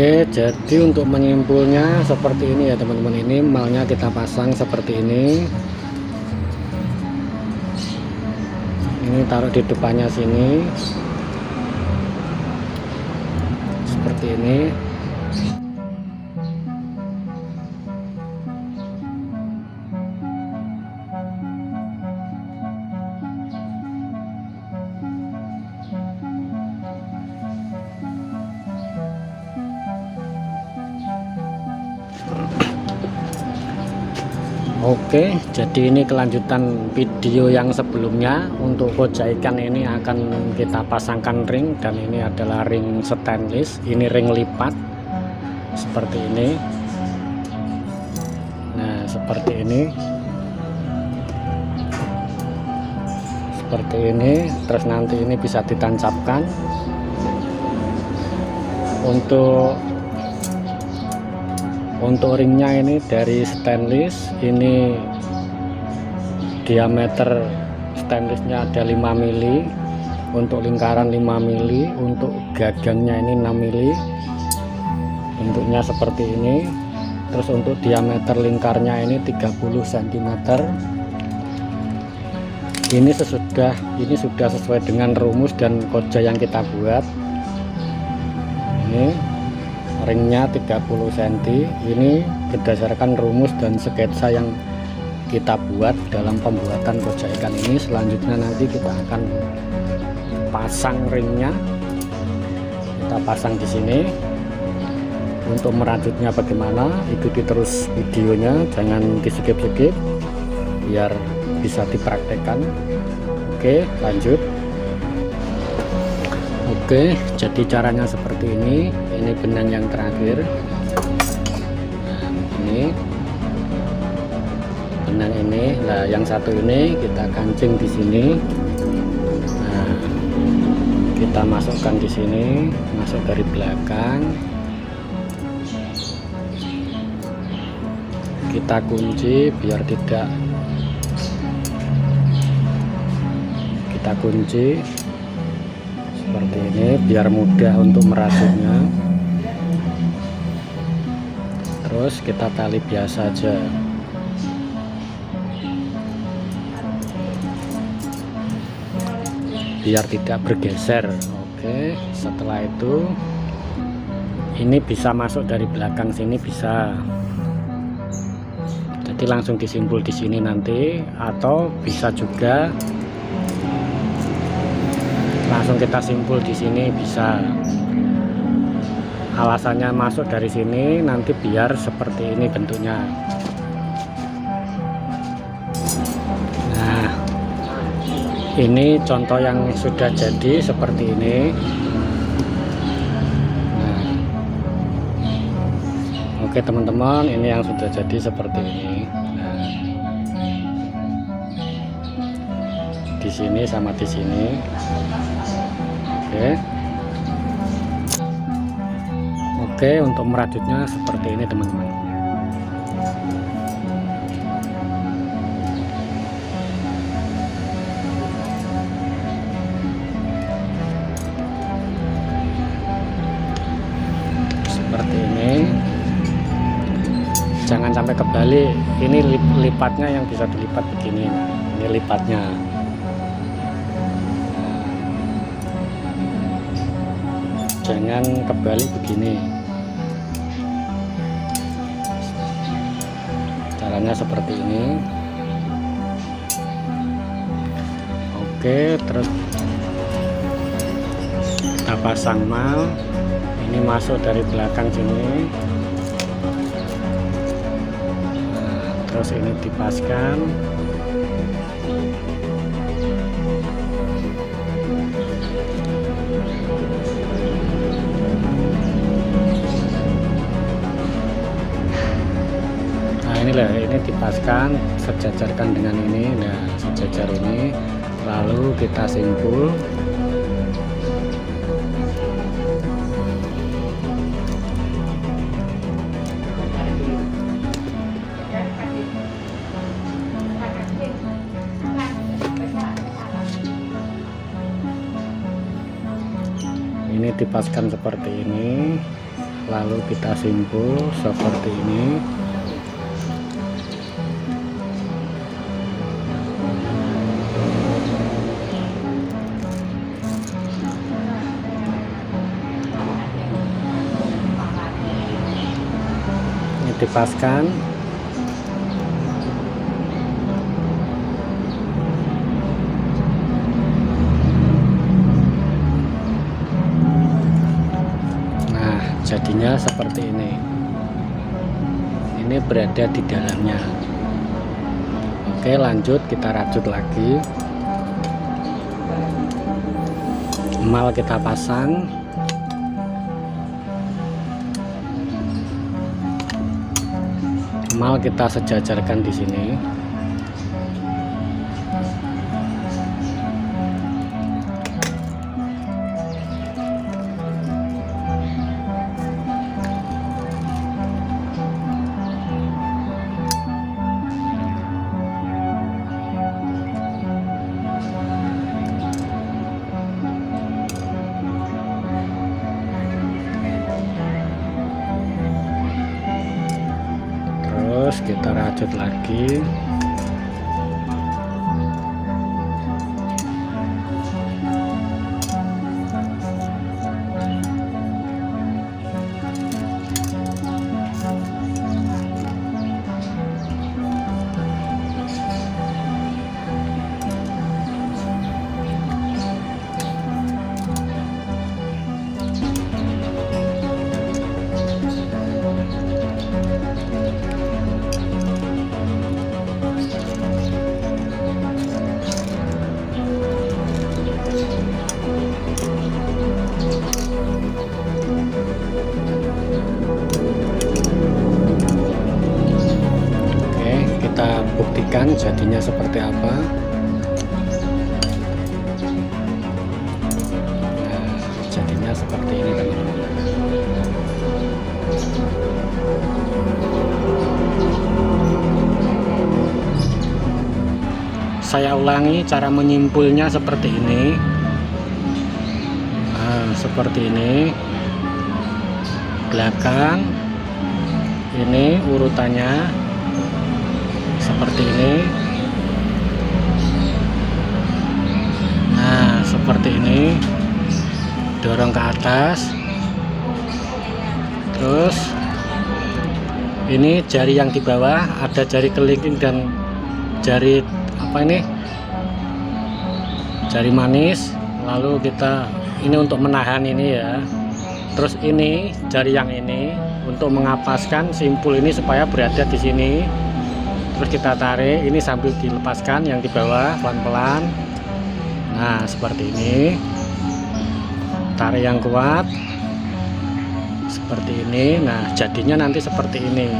Oke jadi untuk menyimpulnya seperti ini ya teman-teman. Ini malnya kita pasang seperti ini. Ini taruh di depannya sini. Seperti ini Oke jadi ini kelanjutan video yang sebelumnya. Untuk koja ikan ini akan kita pasangkan ring dan ini adalah ring stainless. Ini ring lipat seperti ini. Nah seperti ini. Seperti ini terus nanti ini bisa ditancapkan. Untuk untuk ringnya ini dari stainless ini diameter stainlessnya ada 5 mili. Untuk lingkaran 5 mili untuk gagangnya ini 6 mili. Bentuknya seperti ini. Terus untuk diameter lingkarnya ini 30 cm ini sesudah ini sudah sesuai dengan rumus dan koja yang kita buat. Ini ringnya 30 cm ini berdasarkan rumus dan sketsa yang kita buat dalam pembuatan koja ikan ini. Selanjutnya nanti kita akan pasang ringnya. Kita pasang di sini. Untuk merajutnya bagaimana ikuti terus videonya. Jangan di skip-skip biar bisa dipraktekkan. Oke lanjut. Oke jadi caranya seperti ini ini benang yang terakhir. Ini. Benang ini. Nah yang satu ini kita kancing di sini. Nah kita masukkan di sini masuk dari belakang. Kita kunci biar tidak kita kunci seperti ini biar mudah untuk merajutnya terus kita tali biasa aja. Biar tidak bergeser. Oke setelah itu ini bisa masuk dari belakang sini bisa. Jadi langsung disimpul di sini nanti atau bisa juga langsung kita simpul di sini bisa alasannya masuk dari sini nanti biar seperti ini bentuknya. Nah ini contoh yang sudah jadi seperti ini. Nah oke teman-teman ini yang sudah jadi seperti ini. Nah, di sini sama di sini. Oke oke untuk merajutnya seperti ini teman-teman. Seperti ini. Jangan sampai kebalik ini lipatnya yang bisa dilipat begini. Ini lipatnya. Jangan kebalik begini caranya seperti ini. Oke terus kita pasang mal. Ini masuk dari belakang sini. Nah, terus ini dipaskan dipaskan sejajarkan dengan ini. Nah sejajar ini lalu kita simpul. Ini dipaskan seperti ini lalu kita simpul seperti ini ini dipaskan nah jadinya seperti ini. Ini berada di dalamnya. Oke lanjut kita rajut lagi. Mal kita pasang mal kita sejajarkan di sini kita rajut lagi seperti apa. Jadinya seperti ini teman-teman. Saya ulangi cara menyimpulnya seperti ini. Nah, seperti ini. Belakang ini urutannya seperti ini nah seperti ini. Dorong ke atas. Terus ini jari yang di bawah ada jari kelingking dan jari apa ini? Jari manis. Lalu kita ini untuk menahan ini ya. Terus ini jari yang ini untuk mengapaskan simpul ini supaya berada di sini. Terus kita tarik ini sambil dilepaskan yang di bawah pelan-pelan nah seperti ini. Tarik yang kuat. Seperti ini. Nah jadinya nanti seperti ini.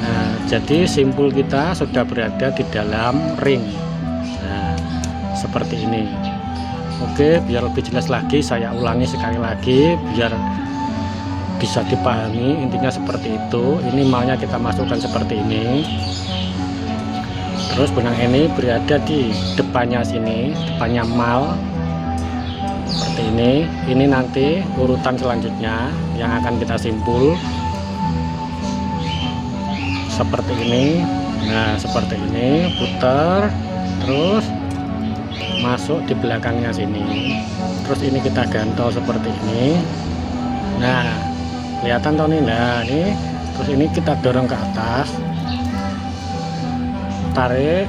Nah jadi simpul kita sudah berada di dalam ring. Nah seperti ini. Oke biar lebih jelas lagi saya ulangi sekali lagi biar bisa dipahami intinya seperti itu. Ini malnya kita masukkan seperti ini terus benang ini berada di depannya sini depannya mal. Seperti ini. Ini nanti urutan selanjutnya yang akan kita simpul. Seperti ini. Nah seperti ini. Putar terus masuk di belakangnya sini. Terus ini kita gantol seperti ini. Nah kelihatan toh nih? Nah ini. Terus ini kita dorong ke atas tarik.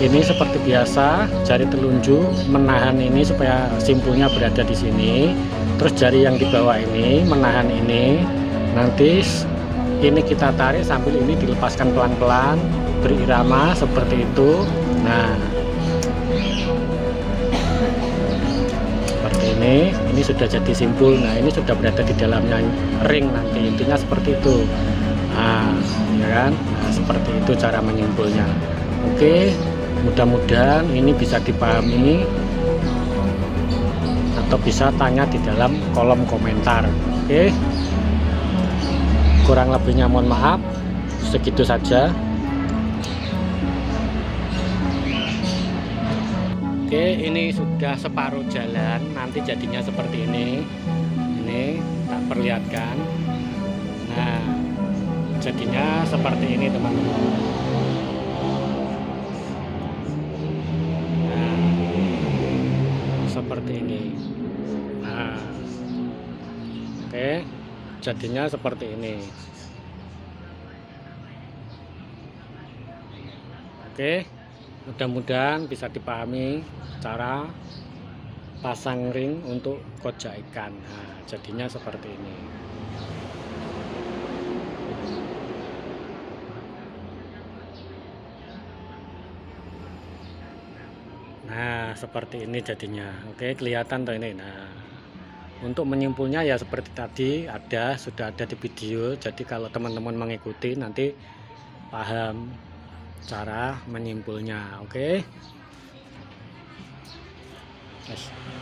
Ini seperti biasa jari telunjuk menahan ini supaya simpulnya berada di sini. Terus jari yang di bawah ini menahan ini. Nanti ini kita tarik sambil ini dilepaskan pelan-pelan berirama seperti itu. Nah seperti ini. Ini sudah jadi simpul. Nah ini sudah berada di dalamnya ring nanti. Intinya seperti itu. Nah ya kan? Nah, seperti itu cara menyimpulnya. Oke mudah-mudahan ini bisa dipahami atau bisa tanya di dalam kolom komentar. Oke kurang lebihnya mohon maaf. Segitu saja. Oke ini sudah separuh jalan. Nanti jadinya seperti ini. Ini tak perlihatkan. Nah jadinya seperti ini teman-teman. Nah seperti ini. Nah oke jadinya seperti ini. Oke mudah-mudahan bisa dipahami cara pasang ring untuk kojak ikan. Nah jadinya seperti ini nah seperti ini jadinya. Oke kelihatan tuh ini. Nah untuk menyimpulnya ya seperti tadi ada sudah ada di video. Jadi kalau teman-teman mengikuti nanti paham cara menyimpulnya. Oke? Yes.